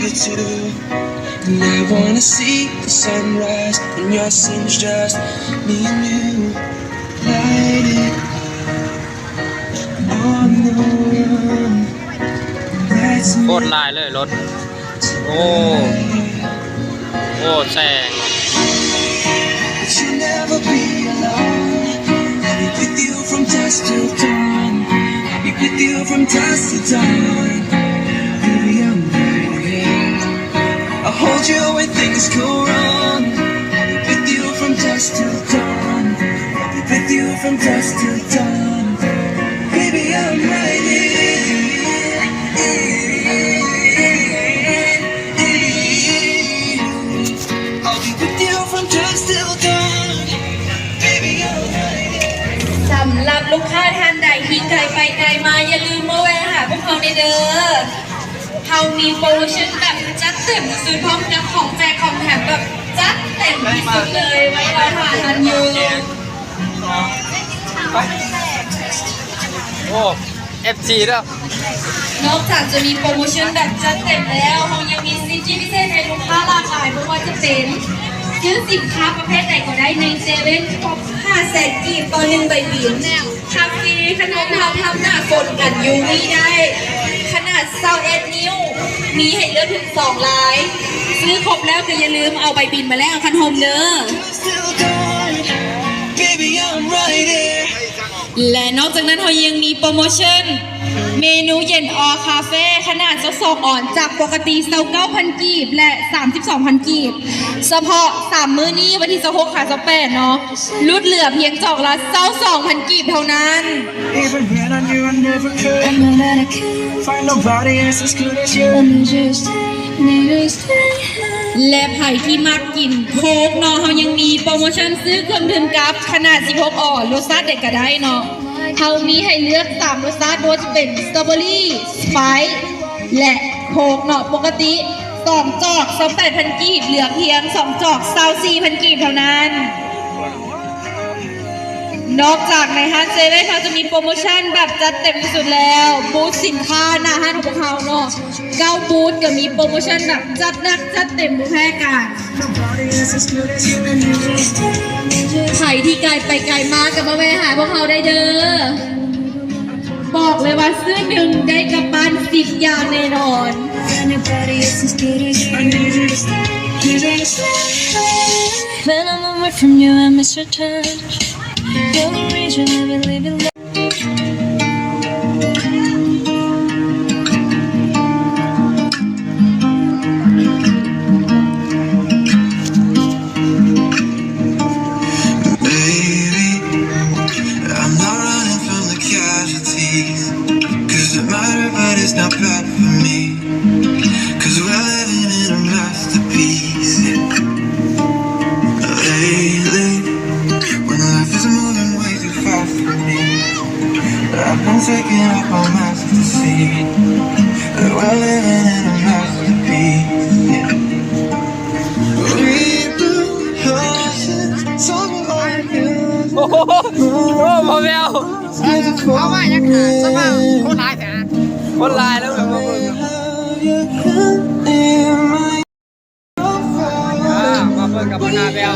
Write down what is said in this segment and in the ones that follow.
baby too. And I wanna see the sunrise when your scene's just me and you. Light it on the run. That's โค me ตรลายเลยรถ โอ้ โอ้แซง But you'll never be alone. I'll be with you from dusk till dawn. I'll be with you from dusk till dawn. From dusk till dawn. Baby, I'm right here. I'll be with you from dusk till dawn. Baby, I'm right here. สำหรับลูกค้าท่านใดที่ไกลไปไกลมาอย่าลืมมาแวะหาพวกเขาในเด้อเขามีโปรโมชั่นแบบจัดเต็มซื้อพร้อมกับของแจกของแถมแบบจัดเต็มที่สุดเลยไว้รอทานทันอยู่ โอ้ FC ด้วนอกจากจะมีโปรโมชั่นแบบจัดเต็มแล้วเรายังมีสิทธิพิเศษให้ลูกค้าหลากหลายไม่ว่าจะเป็นซื้อสินค้าประเภทไหนก็ได้ในเซเว่นครบ5แสนกีบต่อหนึ่งใบบินคาเฟ่ขนมทำทำหน้าฝนกันยูวีได้ ขนาดเซาเอ็ดนิ้ว มีให้เลือกถึง2ลาย ซื้อครบแล้วก็อย่าลืมเอาใบบินมาแล้วคันโฮมเด้อ baby, I'm right here. และนอกจากนั้นเรายังมีโปรโมชั่น เมนูเย็นออคาเฟ่ขนาดจะสองอ่อนจากปกติเซาเก้าพันกีบและ 32,000 กีบ เฉพาะ 3 มื้อนี้วันที่16ค่ะ18เนาะลดเหลือเพียงจอกละเซา2,000 กีบเท่านั้น Even when I knew I never could I know that I can't. find nobody else as good as I you. need you to stay, need you to stay. และไผ่ที่มักกินโค้กเนาะเขายังมีโปรโมชั่นซื้อเครื่องดื่มกับขนาด 16อ่อนรสชาติเด็ดก็ได้เนาะเขามีให้เลือก3รสชาติโดยจะเป็นสตรอเบอรี่สไปซ์และโค้กเนาะปกติ2จอก28,000กีบเหลือเพียง2จอก24,000กีบเท่านั้น นอกจากในห้างเซเว่นเขาจะมีโปรโมชั่นแบบจัดเต็มที่สุดแล้ว บูธสินค้าหน้าห้างของพวกเขาเนาะเก้าบูธก็มีโปรโมชั่นแบบจัดหนักจัดเต็มบุแพ้กันใครที่ไกลไปไกลมากับมาแวะหาพวกเขาได้เด้อ บอกเลยว่าซื้อหนึ่งได้กลับบ้านสิบอย่างแน่นอน When I'm away from you, I miss your touch. You're region I believe in Cause it matter, but it's not bad for me. But I've been taking up all my to see That we're living in a masterpiece. Ô, màu mèo Không ai nhắc hả, chắc là con lại thế Con lại đâu rồi, con lại Cảm ơn, cảm ơn Mèo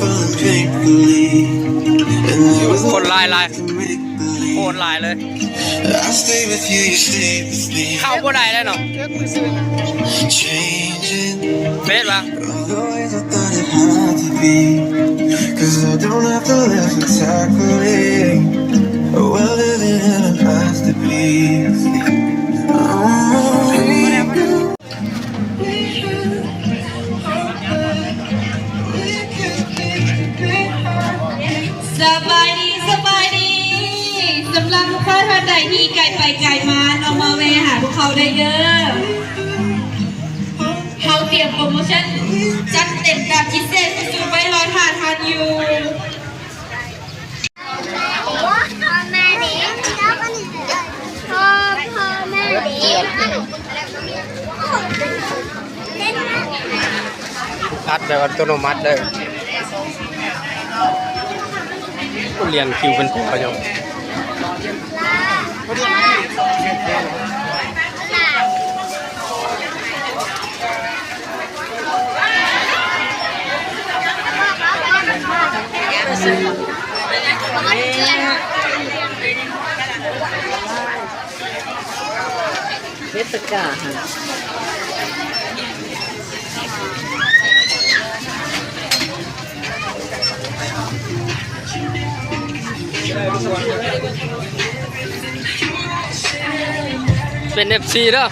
falling painfully, and there was คนลายลาย to make โค believe. ตรลายเลย I stay with you, you stay with me. เข้าบ่ได้แล้วเนาะ Changing เฟสปะ the ways I thought it had to be. Cause I don't have to live exactly. We're living in a masterpiece. บายดีสบายดีสำหรับลูกค้าท่านใดที่ไกลไปไกลมาเรามาเวหาพวกเขาได้เยอะเขาเตรียมโปรโมชั่นจัดเต็มแบบพิเศษสุดๆไว้รอทานทานอยู่พ่อแม่เด็กพ่อพ่อแม่เด็กอัดแบบอัตโนมัติเลย ก็เรียงคิวเป็นผมไปเดียวเทศกาล ป็น FC เด้อ